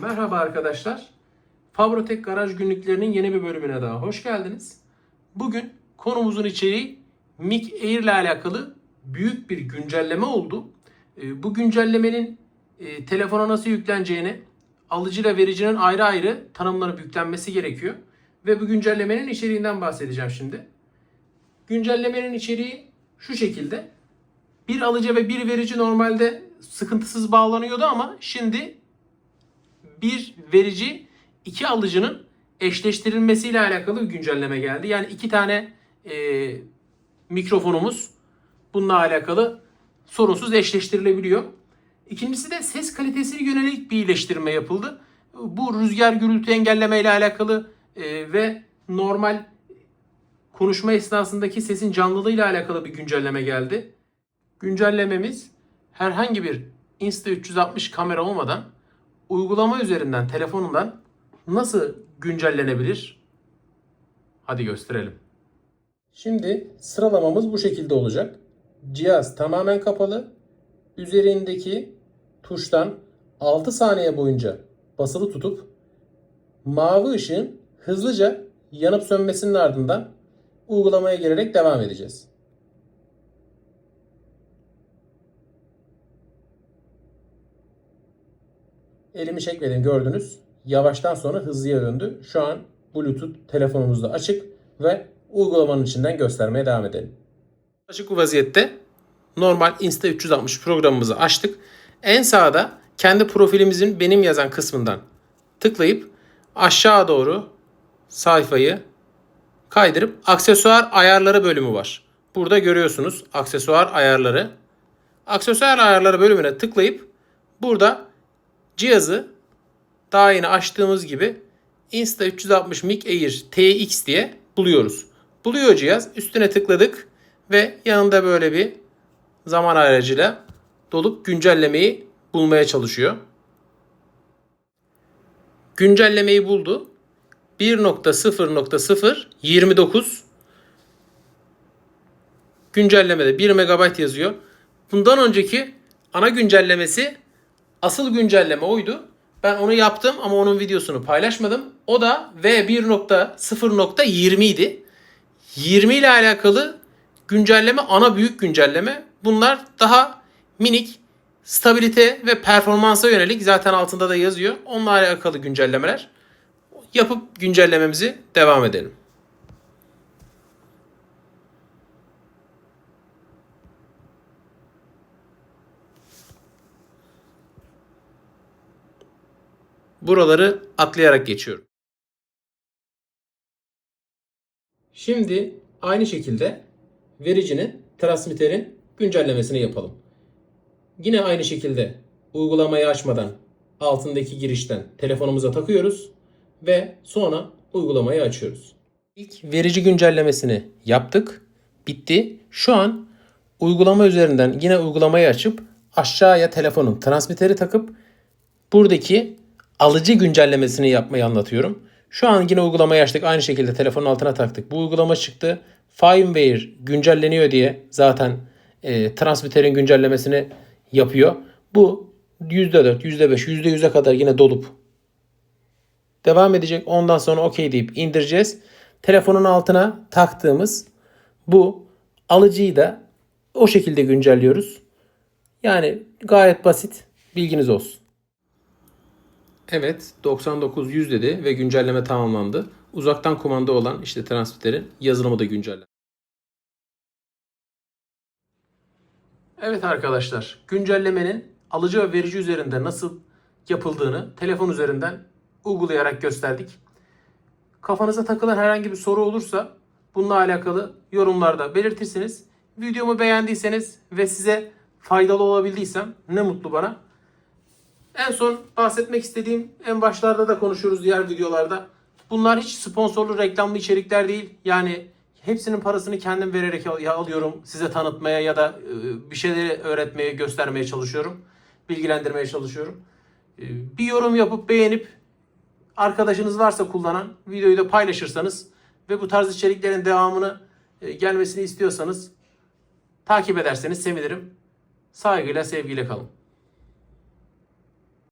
Merhaba arkadaşlar. Fabrotek Garaj Günlüklerinin yeni bir bölümüne daha hoş geldiniz. Bugün konumuzun içeriği Mic Air ile alakalı büyük bir güncelleme oldu. Ee, Bu güncellemenin e, telefona nasıl yükleneceğini, alıcıyla vericinin ayrı ayrı tanımlanıp yüklenmesi gerekiyor. Ve bu güncellemenin içeriğinden bahsedeceğim şimdi. Güncellemenin içeriği şu şekilde. Bir alıcı ve bir verici normalde sıkıntısız bağlanıyordu ama şimdi bir verici iki alıcının eşleştirilmesiyle alakalı bir güncelleme geldi. Yani iki tane e, mikrofonumuz bununla alakalı sorunsuz eşleştirilebiliyor. İkincisi de ses kalitesine yönelik bir iyileştirme yapıldı. Bu rüzgar gürültü engelleme ile alakalı e, ve normal konuşma esnasındaki sesin canlılığıyla alakalı bir güncelleme geldi. Güncellememiz herhangi bir Insta360 kamera olmadan uygulama üzerinden telefonundan nasıl güncellenebilir? Hadi gösterelim. Şimdi sıralamamız bu şekilde olacak. Cihaz tamamen kapalı. Üzerindeki tuştan 6 saniye boyunca basılı tutup mavi ışığın hızlıca yanıp sönmesinin ardından uygulamaya girerek devam edeceğiz. Elimi çekmedim gördünüz. Yavaştan sonra hızlıya döndü. Şu an Bluetooth telefonumuzda açık ve uygulamanın içinden göstermeye devam edelim. Açık bir vaziyette normal Insta360 programımızı açtık. En sağda kendi profilimizin benim yazan kısmından tıklayıp aşağı doğru sayfayı kaydırıp aksesuar ayarları bölümü var. Burada görüyorsunuz aksesuar ayarları. Aksesuar ayarları bölümüne tıklayıp burada cihazı daha yeni açtığımız gibi Insta360 Mic Air TX diye buluyoruz. Buluyor cihaz. Üstüne tıkladık ve yanında böyle bir zaman aracıyla dolup güncellemeyi bulmaya çalışıyor. Güncellemeyi buldu. 1.0.0.29 güncellemede 1 MB yazıyor. Bundan önceki ana güncellemesi asıl güncelleme oydu. Ben onu yaptım ama onun videosunu paylaşmadım. O da V1.0.20 idi. 20 ile alakalı güncelleme ana büyük güncelleme. Bunlar daha minik stabilite ve performansa yönelik zaten altında da yazıyor. Onunla alakalı güncellemeler. Yapıp güncellememizi devam edelim. Buraları atlayarak geçiyorum. Şimdi aynı şekilde vericinin, transmitterin güncellemesini yapalım. Yine aynı şekilde uygulamayı açmadan altındaki girişten telefonumuza takıyoruz ve sonra uygulamayı açıyoruz. İlk verici güncellemesini yaptık. Bitti. Şu an uygulama üzerinden yine uygulamayı açıp aşağıya telefonun transmitteri takıp buradaki alıcı güncellemesini yapmayı anlatıyorum. Şu an yine uygulamayı açtık. Aynı şekilde telefonun altına taktık. Bu uygulama çıktı. Firmware güncelleniyor diye zaten e, transmitterin güncellemesini yapıyor. Bu %4, %5, %100'e kadar yine dolup devam edecek. Ondan sonra OK deyip indireceğiz. Telefonun altına taktığımız bu alıcıyı da o şekilde güncelliyoruz. Yani gayet basit. Bilginiz olsun. Evet 99 100 dedi ve güncelleme tamamlandı. Uzaktan kumanda olan işte transmitterin yazılımı da güncellendi. Evet arkadaşlar güncellemenin alıcı ve verici üzerinde nasıl yapıldığını telefon üzerinden uygulayarak gösterdik. Kafanıza takılan herhangi bir soru olursa bununla alakalı yorumlarda belirtirsiniz. Videomu beğendiyseniz ve size faydalı olabildiysem ne mutlu bana. En son bahsetmek istediğim en başlarda da konuşuyoruz diğer videolarda. Bunlar hiç sponsorlu reklamlı içerikler değil. Yani hepsinin parasını kendim vererek al- alıyorum. Size tanıtmaya ya da e, bir şeyleri öğretmeye, göstermeye çalışıyorum. Bilgilendirmeye çalışıyorum. E, Bir yorum yapıp beğenip arkadaşınız varsa kullanan videoyu da paylaşırsanız ve bu tarz içeriklerin devamını e, gelmesini istiyorsanız takip ederseniz sevinirim. Saygıyla, sevgiyle kalın.